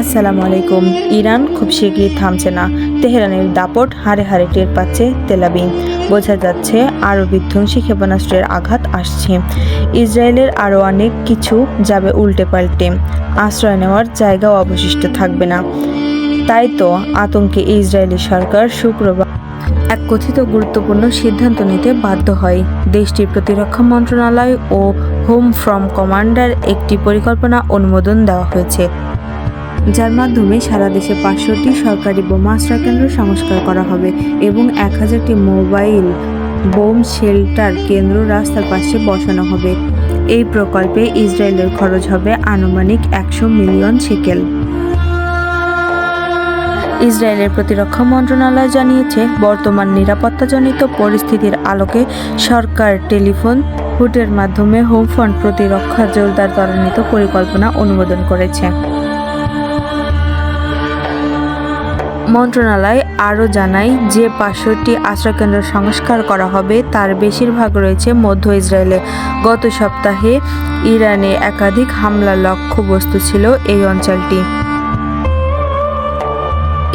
আসসালামু আলাইকুম ইরান খুব শীঘ্রই থামছে না। তেহরানের দাপট হারে হারে টের পাচ্ছে তেলাবিন বোঝা যাচ্ছে আরও বিধ্বংসী ক্ষেপণাস্ত্রের আঘাত আসছে। ইসরায়েলের আরও অনেক কিছু যাবে উল্টে পাল্টে। আশ্রয় নেওয়ার জায়গাও অবশিষ্ট থাকবে না। তাই তো আতঙ্কে ইসরায়েলি সরকার শুক্রবার এক কথিত গুরুত্বপূর্ণ সিদ্ধান্ত নিতে বাধ্য হয়। দেশটির প্রতিরক্ষা মন্ত্রণালয় ও হোম ফ্রম কমান্ডার একটি পরিকল্পনা অনুমোদন দেওয়া হয়েছে। যার মাধ্যমে সারা দেশে পাঁচশোটি সরকারি বোমা আশ্রয়কেন্দ্র সংস্কার করা হবে এবং এক হাজারটি মোবাইল বোম শেল্টার কেন্দ্র রাস্তার পাশে বসানো হবে। এই প্রকল্পে ইসরায়েলের খরচ হবে আনুমানিক একশো মিলিয়ন শেকেল ইসরায়েলের প্রতিরক্ষা মন্ত্রণালয় জানিয়েছে, বর্তমান নিরাপত্তাজনিত পরিস্থিতির আলোকে সরকার টেলিফোন, হুটের মাধ্যমে হোম ফ্রন্ট প্রতিরক্ষা জোরদার ত্বরান্বিত পরিকল্পনা অনুমোদন করেছে। মন্ত্রণালয় আরও জানায় যে পাঁচশোটি আশ্রয়কেন্দ্র সংস্কার করা হবে, তার বেশিরভাগ রয়েছে মধ্য ইসরায়েলে। গত সপ্তাহে ইরানে একাধিক হামলার লক্ষ্যবস্তু ছিল এই অঞ্চলটি।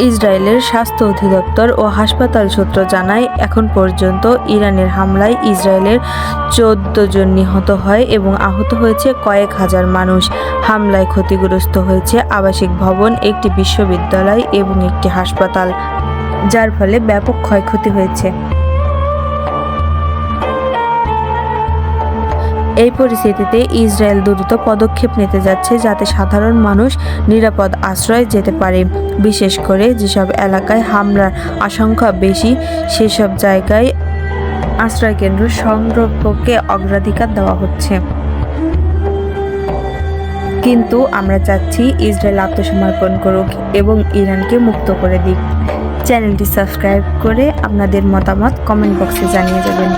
ইসরায়েলের স্বাস্থ্য অধিদপ্তর ও হাসপাতাল সূত্র জানায়, এখন পর্যন্ত ইরানের হামলায় ইসরায়েলের চোদ্দ জন নিহত হয় এবং আহত হয়েছে কয়েক হাজার মানুষ। হামলায় ক্ষতিগ্রস্ত হয়েছে আবাসিক ভবন, একটি বিশ্ববিদ্যালয় এবং একটি হাসপাতাল, যার ফলে ব্যাপক ক্ষয়ক্ষতি হয়েছে। এই পরিস্থিতিতে ইসরায়েল দ্রুত পদক্ষেপ নিতে যাচ্ছে যাতে সাধারণ মানুষ নিরাপদ আশ্রয় যেতে পারে। বিশেষ করে যেসব এলাকায় হামলার আশঙ্কা বেশি, সেসব জায়গায় আশ্রয়কেন্দ্র সংরক্ষণকে অগ্রাধিকার দেওয়া হচ্ছে। কিন্তু আমরা চাচ্ছি ইসরায়েল আত্মসমর্পণ করুক এবং ইরানকে মুক্ত করে দিক। চ্যানেলটি সাবস্ক্রাইব করে আপনাদের মতামত কমেন্ট বক্সে জানিয়ে যাবেন